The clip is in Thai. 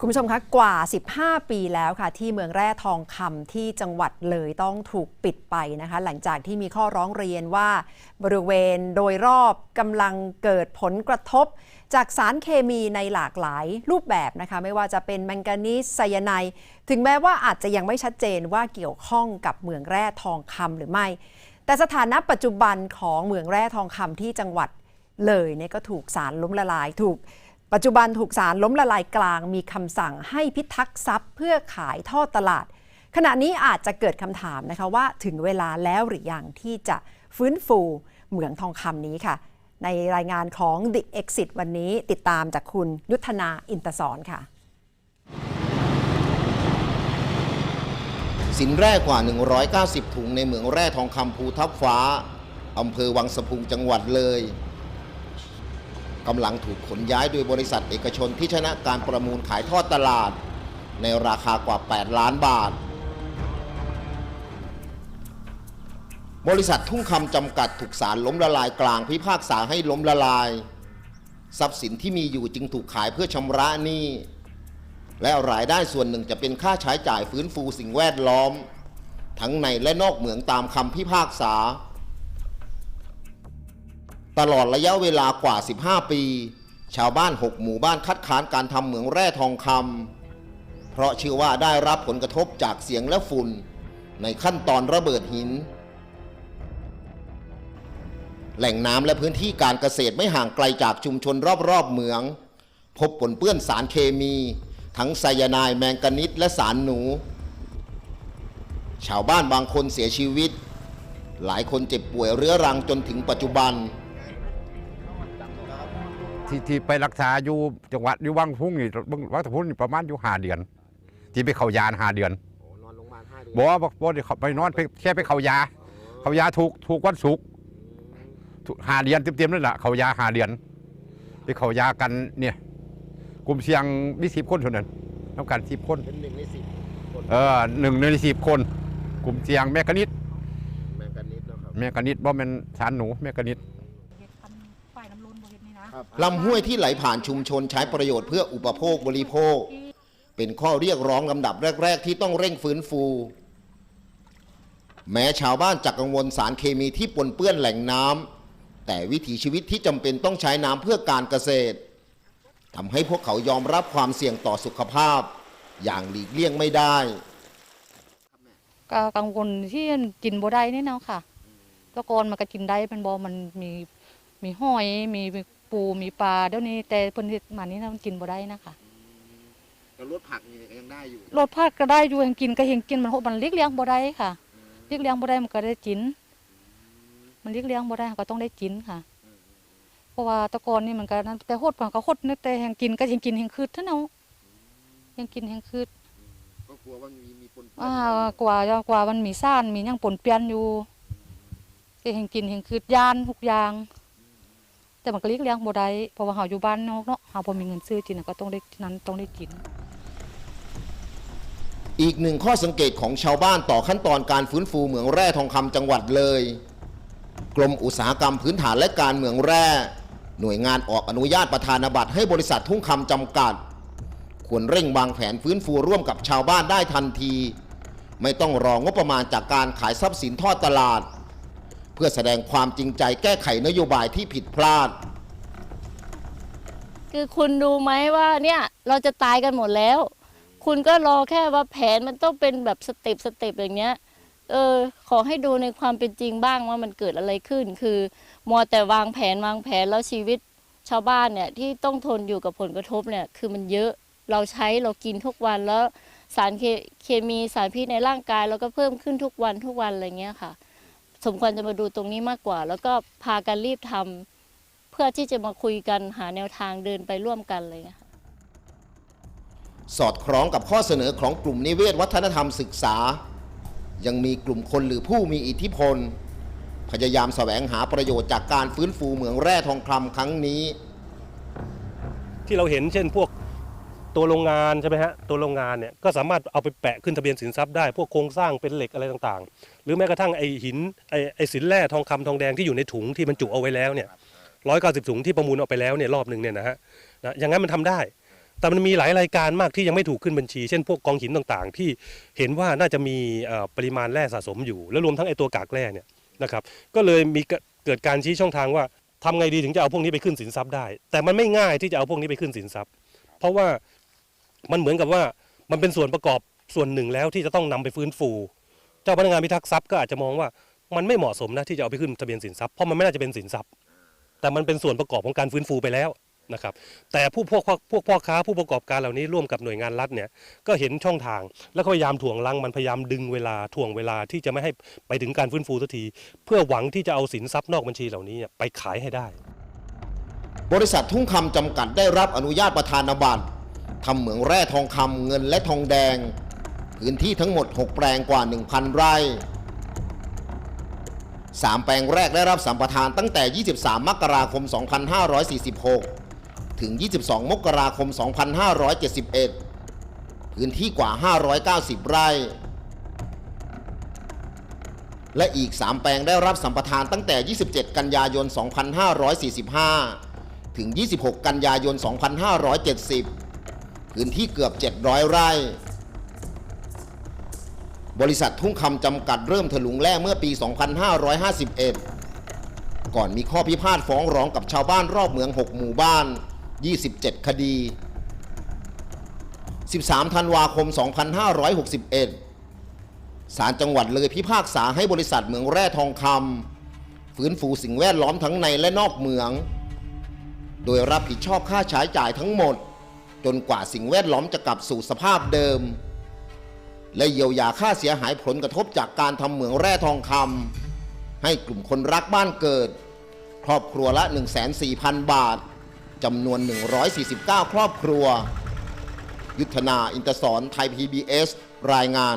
คุณผู้ชมคะกว่า 15 ปีแล้วค่ะ ที่เมืองแร่ทองคำที่จังหวัดเลยต้องถูกปิดไปนะคะ หลังจากที่มีข้อร้องเรียนว่า บริเวณโดยรอบกำลังเกิดผลกระทบ จากสารเคมีในหลากหลายรูปแบบนะคะ ไม่ว่าจะเป็นแมงกานีสไซยาไนด์ถึงแม้ว่าอาจจะยังไม่ชัดเจนว่าเกี่ยวข้องกับเมืองแร่ทองคำหรือไม่ แต่สถานะปัจจุบันของเมืองแร่ทองคำที่จังหวัดเลยเนี่ยก็ถูกสารล้มละลายถูก ปัจจุบันถูกสารล้มละลายกลางมีคำสั่งให้พิทักษ์ทรัพย์เพื่อขายท่อตลาด ขณะนี้อาจจะเกิดคำถามนะคะว่าถึงเวลาแล้วหรือยังที่จะฟื้นฟูเหมืองทองคำนี้ค่ะ ในรายงานของ The Exit วันนี้ติดตามจากคุณยุทธนาอินตสอนค่ะ สินแร่กว่า 190 ถุงในเหมืองแร่ทองคำภูทับฟ้าอำเภอวังสะพุงจังหวัดเลย กำลังถูกขนย้ายโดยบริษัทเอกชนที่ชนะการประมูลขายทอดตลาด ในราคากว่า 8 ล้านบาท บริษัททุ่งคำจำกัดถูกสารล้มละลายกลางพิพากษาให้ล้มละลาย ทรัพย์สินที่มีอยู่จึงถูกขายเพื่อชำระหนี้และรายได้ส่วนหนึ่งจะเป็นค่าใช้จ่ายฟื้นฟูสิ่งแวดล้อม ทั้งในและนอกเหมืองตามคำพิพากษา ตลอดระยะเวลากว่า 15 ปี ชาวบ้าน 6 หมู่บ้านคัดค้านการทำเหมืองแร่ทองคำเพราะเชื่อว่าได้รับผลกระทบจากเสียงและฝุ่น ในขั้นตอนระเบิดหิน แหล่งน้ำและพื้นที่การเกษตรไม่ห่างไกลจากชุมชนรอบๆเหมือง พบปนเปื้อนสารเคมี ทั้งไซยาไนด์แมงกานิสและสารหนู ชาวบ้านบางคนเสียชีวิตหลายคนเจ็บป่วยเรื้อรังจนถึงปัจจุบัน ที่ที่ไปรักษาอยู่จังหวัดอยู่วังพุ่งนี่วังวังตะพุ่งนี่ประมาณอยู่ห้าเดือน ที่ไปเข้ายานห้าเดือนบอกว่าบอกได้เข้าไปนอนไปแค่ไปเข้ายาเข้ายาถูกถูกวันศุกร์ถูกห้าเดือนเต็มๆนั่นแหละเข้ายาห้าเดือนไปเข้ายากันเนี่ย กลุ่มเสี่ยงมีสิบคนเท่านั้นทำการสิบคนเป็นหนึ่งในสิบคนเออหนึ่งในสิบคน กลุ่มเสี่ยงแมกกานิดแมงกานิสนะครับแมกกานิดบ่แม่นสารหนูแมกกานิดเฮ็ดอันฝ่ายน้ำล้นบ่เฮ็ดนี่นะ ลำห้วยที่ไหลผ่านชุมชนใช้ประโยชน์เพื่ออุปโภคบริโภค เป็นข้อเรียกร้องลำดับแรก ๆ ที่ต้องเร่งฟื้นฟู แม้ชาวบ้านจะกกังวลสารเคมีที่ปนเปื้อนแหล่งน้ำแต่วิถีชีวิตที่จำเป็นต้องใช้น้ำเพื่อการเกษตรทำให้พวกเขายอมรับความเสี่ยงต่อสุขภาพ อย่างหลีกเลี่ยงไม่ได้ก็กังวลที่กินบ่ได้นี่เนาะค่ะตะกอนมันก็กินได้เป็นบ่มันมีมีหอยมี ปูมีปลาเดี๋ยวนี้แต่เพิ่นเฮ็ดมานี่นะมันกินบ่ได้นะคะรถผักนี่ยังได้อยู่รสชาติก็ได้อยู่ยังกินก็ยังกินมันโหมันเลีกเลี้ยงบ่ได้ค่ะเลีกเลี้ยงบ่ได้มันก็ได้กิน มันเลีกเลี้ยงบ่ได้ก็ต้องได้กินค่ะเพราะว่าแตะกอนนี่มันก็นั้นแต่โหดมันก็โหดนะแต่ยังกินก็ยังกินยังคืดเท่านั้นยังกินยังคืดก็กลัวว่ามีมีปนอ่ากว่ากว่ามันมีซ่านมีหยังปนเปียนอยู่ก็เห็นกินเห็นคือยานทุกอย่าง แต่มันก็เลี้ยงเลี้ยงบ่ได้เพราะว่าเฮาอยู่บ้านนอกเนาะเฮาบ่มีเงินซื้อกินน่ะก็ต้องได้นั้นต้องได้กิน อีกหนึ่งข้อสังเกตของชาวบ้านต่อขั้นตอนการฟื้นฟูเหมืองแร่ทองคำจังหวัดเลย กรมอุตสาหกรรมพื้นฐานและการเหมืองแร่ หน่วยงานออกอนุญาตประธานบัตรให้บริษัททุ่งคำจำกัด ควรเร่งวางแผนฟื้นฟูร่วมกับชาวบ้านได้ทันที ไม่ต้องรองบประมาณจากการขายทรัพย์สินทอดตลาด เพื่อแสดงความจริงใจแก้ไขนโยบายที่ผิดพลาด คือคุณดูไหมว่าเนี่ยเราจะตายกันหมดแล้ว คุณก็รอแค่ว่าแผนมันต้องเป็นแบบสเต็ปสเต็ปอย่างเงี้ยเออขอให้ดูในความเป็นจริงบ้างว่ามันเกิดอะไรขึ้น คือมัวแต่วางแผนวางแผนแล้วชีวิตชาวบ้านเนี่ยที่ต้องทนอยู่กับผลกระทบเนี่ยคือมันเยอะเราใช้เรากินทุกวันแล้วสารเคเคมีสารพิษในร่างกายเราก็เพิ่มขึ้นทุกวันทุกวันอะไรเงี้ยค่ะ สมควรจะมาดูตรงนี้มากกว่า แล้วก็พากันรีบทำเพื่อที่จะมาคุยกันหาแนวทางเดินไปร่วมกันอะไรเลยค่ะสอดคล้องกับข้อเสนอของกลุ่มนิเวศวัฒนธรรมศึกษา ยังมีกลุ่มคนหรือผู้มีอิทธิพล พยายามแสวงหาประโยชน์จากการฟื้นฟูเหมืองแร่ทองคำครั้งนี้ ที่เราเห็นเช่นพวก ตัวโรงงานใช่ไหมฮะตัวโรงงานเนี่ยก็สามารถเอาไปแปะขึ้นทะเบียนสินทรัพย์ได้ พวกโครงสร้างเป็นเหล็กอะไรต่างๆ หรือแม้กระทั่งไอหินไอไอสินแร่ทองคำทองแดงที่อยู่ในถุงที่บรรจุเอาไว้แล้วเนี่ยร้อยเก้าสิบถุงที่ประมูลเอาไปแล้วเนี่ยรอบหนึ่งเนี่ยนะฮะนะอย่างนั้นมันทำได้ แต่มันมีหลายรายการมากที่ยังไม่ถูกขึ้นบัญชี เช่นพวกกองหินต่างๆ ที่เห็นว่าน่าจะมีปริมาณแร่สะสมอยู่ และรวมทั้งไอตัวกากแร่เนี่ยนะครับก็เลยมีเกิดเกิดการชี้ช่องทางว่าทำไงดีถึงจะเอาพวกนี้ไปขึ้นสินทรัพย์ได้ แต่มันไม่ง่ายที่จะเอาพวกนี้ไปขึ้นสินทรัพย์ เพราะว่า มันเหมือนกับว่ามันเป็นส่วนประกอบส่วนหนึ่งแล้วที่จะต้องนำไปฟื้นฟู เจ้าพนักงานพิทักษ์ทรัพย์ก็อาจจะมองว่ามันไม่เหมาะสมนะที่จะเอาไปขึ้นทะเบียนสินทรัพย์เพราะมันไม่น่าจะเป็นสินทรัพย์ แต่มันเป็นส่วนประกอบของการฟื้นฟูไปแล้วนะครับแต่ผู้พวกพวกพ่อค้าผู้ประกอบการเหล่านี้ร่วมกับหน่วยงานรัฐเนี่ยก็เห็นช่องทาง แล้วก็พยายามถ่วงลังมันพยายามดึงเวลาถ่วงเวลาที่จะไม่ให้ไปถึงการฟื้นฟูสักที เพื่อหวังที่จะเอาสินทรัพย์นอกบัญชีเหล่านี้ไปขายให้ได้ บริษัททุ่งคำจำกัดได้รับอนุญาตประธานบัตร ทำเหมืองแร่ทองคำเงินและทองแดง พื้นที่ทั้งหมด 6 แปลงกว่า 1,000 ไร่ 3 แปลงแรกได้รับสัมปทานตั้งแต่ 23 มกราคม 2546 ถึง 22 มกราคม 2571 พื้นที่กว่า 590 ไร่ และอีก 3 แปลงได้รับสัมปทานตั้งแต่ 27 กันยายน 2545 ถึง 26 กันยายน 2570 พื้นที่เกือบ 700 ไร่ บริษัททุ่งคำจำกัดเริ่มถลุงแร่เมื่อปี 2551 ก่อนมีข้อพิพาทฟ้องร้องกับชาวบ้านรอบเมือง 6 หมู่บ้าน 27 คดี 13 ธันวาคม 2561 ศาลจังหวัดเลยพิพากษาให้บริษัทเหมืองแร่ทองคำฟื้นฟูสิ่งแวดล้อมทั้งในและนอกเมือง โดยรับผิดชอบค่าใช้จ่ายทั้งหมด จนกว่าสิ่งแวดล้อมจะกลับสู่สภาพเดิม และเยียวยาค่าเสียหายผลกระทบจากการทำเหมืองแร่ทองคำให้กลุ่มคนรักบ้านเกิด ครอบครัวละ1,400,000 บาทจำนวน 149 ครอบครัว ยุทธนาอินเตอร์สอนไทย PBS รายงาน